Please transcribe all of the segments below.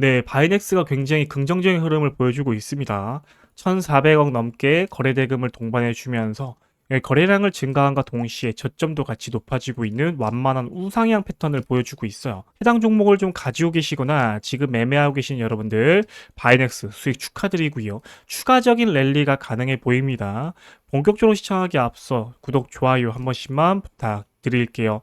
네, 바이넥스가 굉장히 긍정적인 흐름을 보여주고 있습니다. 1,400억 넘게 거래 대금을 동반해 주면서 예, 거래량을 증가함과 동시에 저점도 같이 높아지고 있는 완만한 우상향 패턴을 보여주고 있어요. 해당 종목을 좀 가지고 계시거나 지금 매매하고 계신 여러분들 바이넥스 수익 축하드리고요. 추가적인 랠리가 가능해 보입니다. 본격적으로 시청하기 앞서 구독, 좋아요 한 번씩만 부탁드릴게요.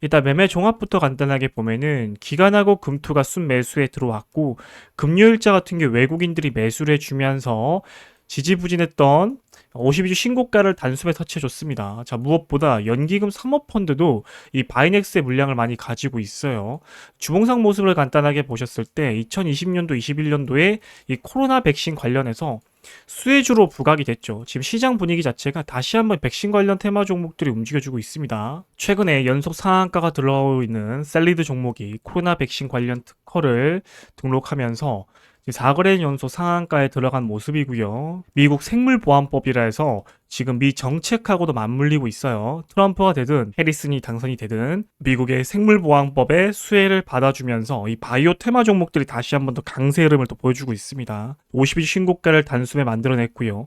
일단 매매 종합부터 간단하게 보면은 기간하고 금투가 순 매수에 들어왔고 금요일자 같은 경우 외국인들이 매수를 해주면서 지지부진했던 52주 신고가를 단숨에 터치해줬습니다. 자, 무엇보다 연기금 사모펀드도 이 바이넥스의 물량을 많이 가지고 있어요. 주봉상 모습을 간단하게 보셨을 때 2020년도, 21년도에 이 코로나 백신 관련해서 수혜주로 부각이 됐죠. 지금 시장 분위기 자체가 다시 한번 백신 관련 테마 종목들이 움직여주고 있습니다. 최근에 연속 상한가가 들어오고 있는 셀리드 종목이 코로나 백신 관련 특허를 등록하면서 4거래 연속 상한가에 들어간 모습이고요. 미국 생물보안법이라 해서 지금 미 정책하고도 맞물리고 있어요. 트럼프가 되든 해리슨이 당선이 되든 미국의 생물보안법의 수혜를 받아주면서 이 바이오 테마 종목들이 다시 한번 더 강세 흐름을 또 보여주고 있습니다. 50일 신고가를 단숨에 만들어냈고요.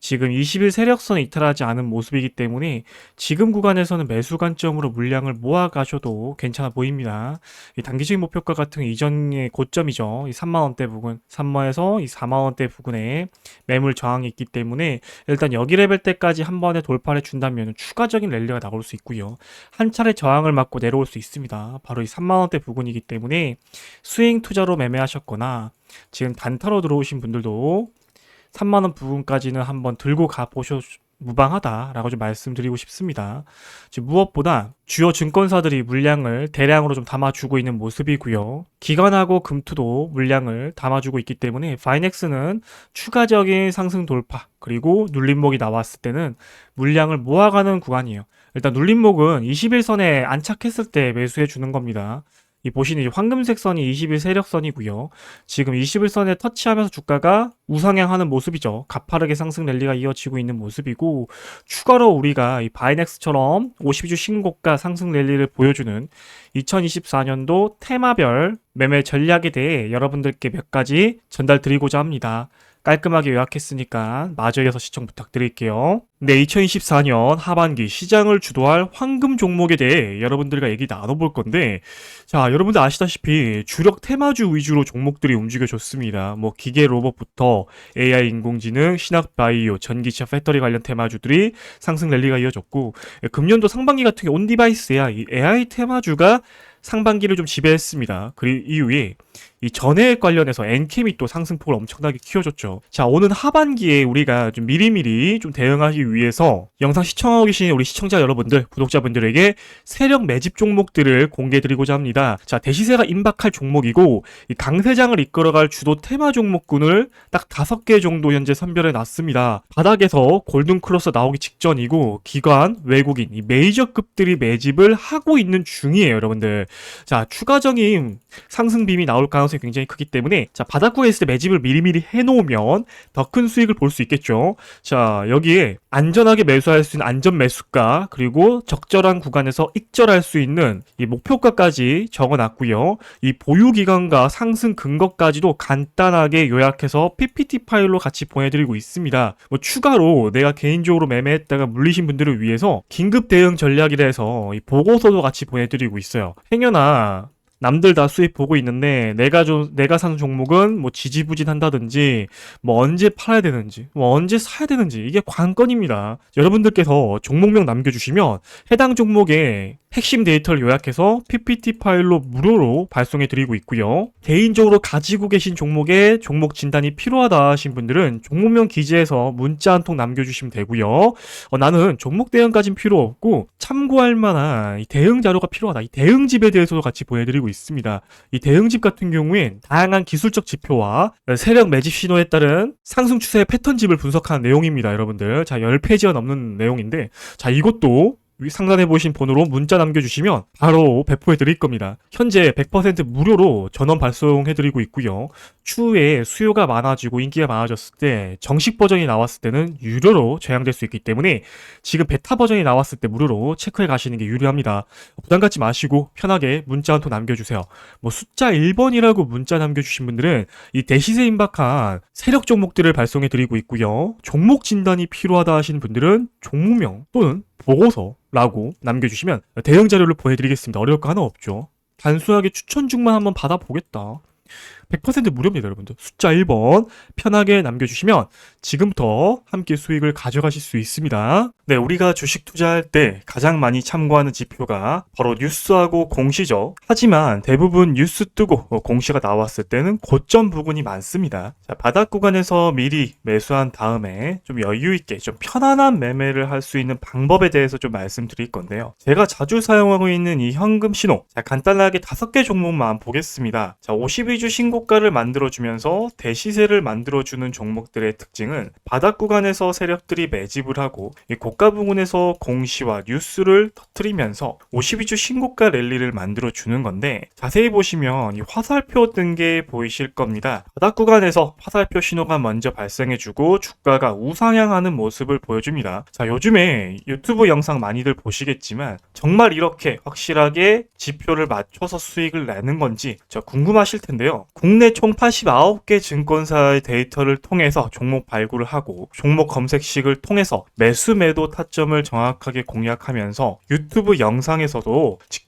지금 20일 세력선을 이탈하지 않은 모습이기 때문에 지금 구간에서는 매수 관점으로 물량을 모아가셔도 괜찮아 보입니다. 이 단기적인 목표가 같은 이전의 고점이죠. 이 3만원대 부근, 3만에서 이 4만원대 부근에 매물 저항이 있기 때문에 일단 여기 레벨 때까지 한 번에 돌파를 준다면 추가적인 랠리가 나올 수 있고요. 한 차례 저항을 맞고 내려올 수 있습니다. 바로 이 3만 원대 부근이기 때문에 스윙 투자로 매매하셨거나 지금 단타로 들어오신 분들도 3만원 부분까지는 한번 들고 가보셔 무방하다라고 좀 말씀드리고 싶습니다. 무엇보다 주요 증권사들이 물량을 대량으로 좀 담아주고 있는 모습이고요. 기관하고 금투도 물량을 담아주고 있기 때문에 파이넥스는 추가적인 상승 돌파 그리고 눌림목이 나왔을 때는 물량을 모아가는 구간이에요. 일단 눌림목은 21선에 안착했을 때 매수해 주는 겁니다. 이 보시는 이 황금색 선이 20일 세력선이고요. 지금 21선에 터치하면서 주가가 우상향하는 모습이죠. 가파르게 상승 랠리가 이어지고 있는 모습이고 추가로 우리가 이 바이넥스처럼 52주 신고가 상승 랠리를 보여주는 2024년도 테마별 매매 전략에 대해 여러분들께 몇 가지 전달 드리고자 합니다. 깔끔하게 요약했으니까 마저 이어서 시청 부탁드릴게요. 네, 2024년 하반기 시장을 주도할 황금 종목에 대해 여러분들과 얘기 나눠볼 건데, 자, 여러분들 아시다시피 주력 테마주 위주로 종목들이 움직여줬습니다. 뭐 기계 로봇부터 AI 인공지능, 신학 바이오, 전기차 배터리 관련 테마주들이 상승 랠리가 이어졌고, 금년도 상반기 같은 경우 온디바이스야 이 AI 테마주가 상반기를 좀 지배했습니다. 그 이후에 이 전해액 관련해서 엔캠이 또 상승폭을 엄청나게 키워줬죠. 자, 오는 하반기에 우리가 좀 미리미리 좀 대응하기 위해서 영상 시청하고 계신 우리 시청자 여러분들, 구독자분들에게 세력 매집 종목들을 공개드리고자 합니다. 자, 대시세가 임박할 종목이고 이 강세장을 이끌어갈 주도 테마 종목군을 딱 다섯 개 정도 현재 선별해 놨습니다. 바닥에서 골든 크로스 나오기 직전이고 기관, 외국인, 이 메이저급들이 매집을 하고 있는 중이에요, 여러분들. 자, 추가적인 상승 빔이 나올 가능성이 굉장히 크기 때문에 자, 바닥구에 있을 때 매집을 미리미리 해놓으면 더 큰 수익을 볼 수 있겠죠. 자, 여기에 안전하게 매수할 수 있는 안전 매수가 그리고 적절한 구간에서 익절할 수 있는 이 목표가까지 적어놨고요. 이 보유 기간과 상승 근거까지도 간단하게 요약해서 PPT 파일로 같이 보내드리고 있습니다. 뭐 추가로 내가 개인적으로 매매했다가 물리신 분들을 위해서 긴급 대응 전략이라 해서 이 보고서도 같이 보내드리고 있어요. 행여나 남들 다 수익 보고 있는데 내가 좀 내가 사는 종목은 뭐 지지부진한다든지 뭐 언제 팔아야 되는지 뭐 언제 사야 되는지 이게 관건입니다. 여러분들께서 종목명 남겨주시면 해당 종목에 핵심 데이터를 요약해서 PPT 파일로 무료로 발송해 드리고 있고요. 개인적으로 가지고 계신 종목에 종목 진단이 필요하다 하신 분들은 종목명 기재에서 문자 한 통 남겨주시면 되고요. 어, 나는 종목 대응까진 필요 없고 참고할 만한 이 대응 자료가 필요하다. 이 대응집에 대해서도 같이 보내드리고 있습니다. 이 대응집 같은 경우엔 다양한 기술적 지표와 세력 매집 신호에 따른 상승 추세의 패턴집을 분석한 내용입니다, 여러분들. 자, 10페이지가 넘는 내용인데, 자, 이것도 위 상단에 보신 번호로 문자 남겨주시면 바로 배포해 드릴 겁니다. 현재 100% 무료로 전원 발송해 드리고 있고요. 추후에 수요가 많아지고 인기가 많아졌을 때 정식 버전이 나왔을 때는 유료로 제한될 수 있기 때문에 지금 베타 버전이 나왔을 때 무료로 체크해 가시는 게 유리합니다. 부담 갖지 마시고 편하게 문자 한 통 남겨주세요. 뭐 숫자 1번이라고 문자 남겨주신 분들은 이 대시세 임박한 세력 종목들을 발송해 드리고 있고요. 종목 진단이 필요하다 하시는 분들은 종목명 또는 보고서라고 남겨주시면 대응 자료를 보내드리겠습니다. 어려울 거 하나 없죠. 단순하게 추천 중만 한번 받아보겠다. 100% 무료입니다, 여러분들. 숫자 1번 편하게 남겨주시면 지금부터 함께 수익을 가져가실 수 있습니다. 네, 우리가 주식 투자할 때 가장 많이 참고하는 지표가 바로 뉴스하고 공시죠. 하지만 대부분 뉴스 뜨고 어, 공시가 나왔을 때는 고점 부분이 많습니다. 자, 바닥 구간에서 미리 매수한 다음에 좀 여유 있게 좀 편안한 매매를 할 수 있는 방법에 대해서 좀 말씀드릴 건데요. 제가 자주 사용하고 있는 이 현금 신호. 자, 간단하게 다섯 개 종목만 보겠습니다. 자, 52주 신고 가를 만들어주면서 대시세를 만들어주는 종목들의 특징은 바닥 구간에서 세력들이 매집을 하고 이 고가 부분에서 공시와 뉴스를 터트리면서 52주 신고가 랠리를 만들어 주는 건데 자세히 보시면 이 화살표 뜬 게 보이실 겁니다. 바닥 구간에서 화살표 신호가 먼저 발생해주고 주가가 우상향하는 모습을 보여줍니다. 자 요즘에 유튜브 영상 많이들 보시겠지만 정말 이렇게 확실하게 지표를 맞춰서 수익을 내는 건지 저 궁금하실 텐데요. 국내 총 89개 증권사의 데이터를 통해서 종목 발굴을 하고 종목 검색식을 통해서 매수 매도 타점을 정확하게 공략하면서 유튜브 영상에서도 직접